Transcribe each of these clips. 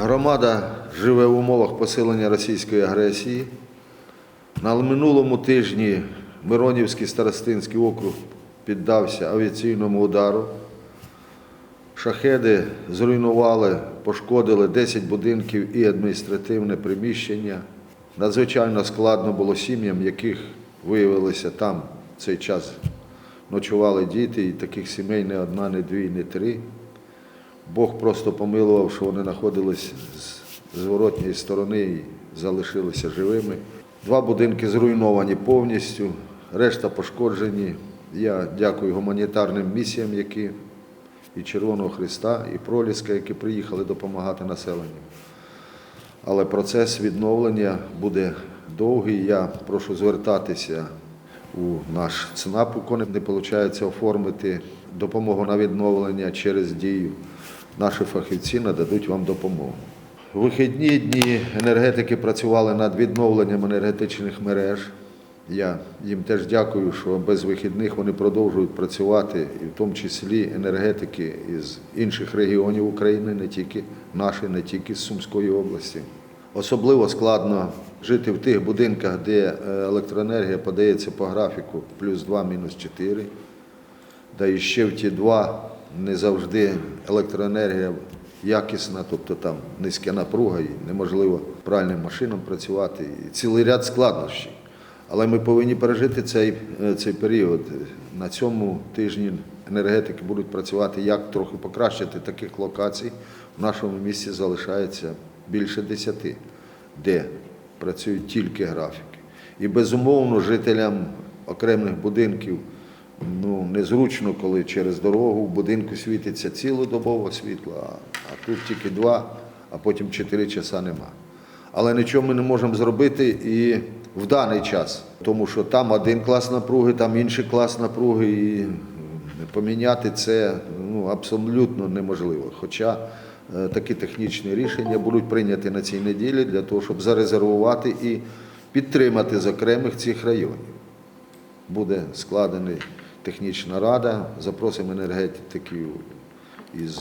Громада живе в умовах посилення російської агресії. На минулому тижні Миронівський старостинський округ піддався авіаційному удару. Шахеди зруйнували, пошкодили 10 будинків і адміністративне приміщення. Надзвичайно складно було сім'ям, яких виявилося там в цей час ночували діти, і таких сімей не одна, не дві, не три. Бог просто помилував, що вони знаходились з зворотньої сторони і залишилися живими. Два будинки зруйновані повністю, решта пошкоджені. Я дякую гуманітарним місіям, які і Червоного Христа, і Проліска, які приїхали допомагати населенню. Але процес відновлення буде довгий. Я прошу звертатися у наш ЦНАП, у кого не виходить оформити допомогу на відновлення через дію. Наші фахівці нададуть вам допомогу. Вихідні дні енергетики працювали над відновленням енергетичних мереж. Я їм теж дякую, що без вихідних вони продовжують працювати, і в тому числі енергетики із інших регіонів України, не тільки наші, не тільки з Сумської області. Особливо складно жити в тих будинках, де е, електроенергія подається по графіку плюс 2, мінус 4. Да і ще в ті два не завжди електроенергія якісна, тобто там низька напруга і неможливо правильним машинам працювати. І цілий ряд складнощів. Але ми повинні пережити цей, е, цей період. На цьому тижні енергетики будуть працювати, як трохи покращити таких локацій. В нашому місті залишається більше десяти, де працюють тільки графіки. І безумовно жителям окремих будинків ну, незручно, коли через дорогу в будинку світиться цілодобово світло, а, а тут тільки два, а потім чотири часа нема. Але нічого ми не можемо зробити і в даний час, тому що там один клас напруги, там інший клас напруги, і поміняти це ну, абсолютно неможливо. Хоча е, такі технічні рішення будуть прийняті на цій неділі для того, щоб зарезервувати і підтримати з окремих цих районів буде складена технічна рада, запросимо енергетиків із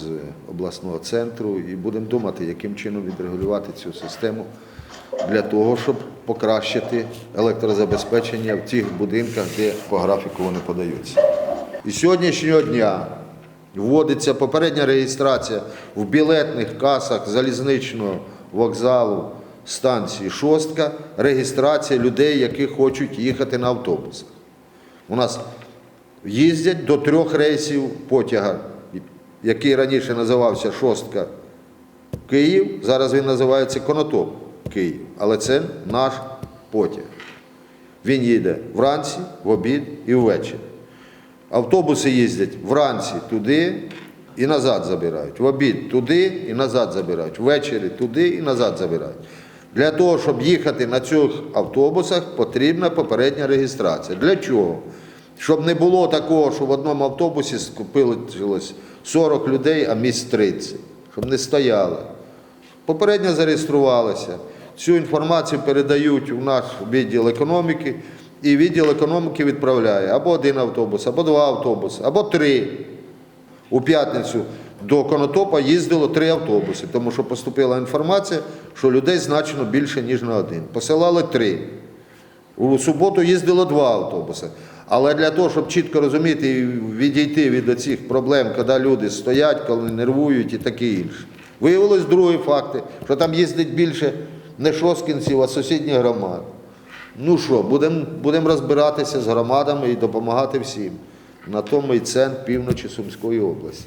обласного центру і будемо думати, яким чином відрегулювати цю систему для того, щоб покращити електрозабезпечення в тих будинках, де по графіку вони подаються. І сьогоднішнього дня вводиться попередня реєстрація в білетних касах залізничного вокзалу станції Шостка, реєстрація людей, які хочуть їхати на автобусах. У нас їздять до трьох рейсів потяга, який раніше називався Шостка Київ, зараз він називається Конотоп Київ. Але це наш потяг. Він їде вранці, в обід і ввечері. Автобуси їздять вранці туди і назад забирають. В обід туди і назад забирають. Ввечері туди і назад забирають. Для того, щоб їхати на цих автобусах, потрібна попередня реєстрація. Для чого? Щоб не було такого, що в одному автобусі скупилось 40 людей, а місць 30. Щоб не стояли. Попередньо зареєструвалися. Цю інформацію передають у наш відділ економіки, і відділ економіки відправляє або один автобус, або два автобуси, або три. У п'ятницю до Конотопа їздило три автобуси, тому що поступила інформація, що людей значно більше, ніж на один. Посилали три. У суботу їздило два автобуси. Але для того, щоб чітко розуміти і відійти від оцих проблем, коли люди стоять, коли нервують і таке інше. Виявилось другі факти, що там їздить більше не шоскінців, а сусідніх громад. Ну що, будемо будем розбиратися з громадами і допомагати всім. На тому і центр півночі Сумської області.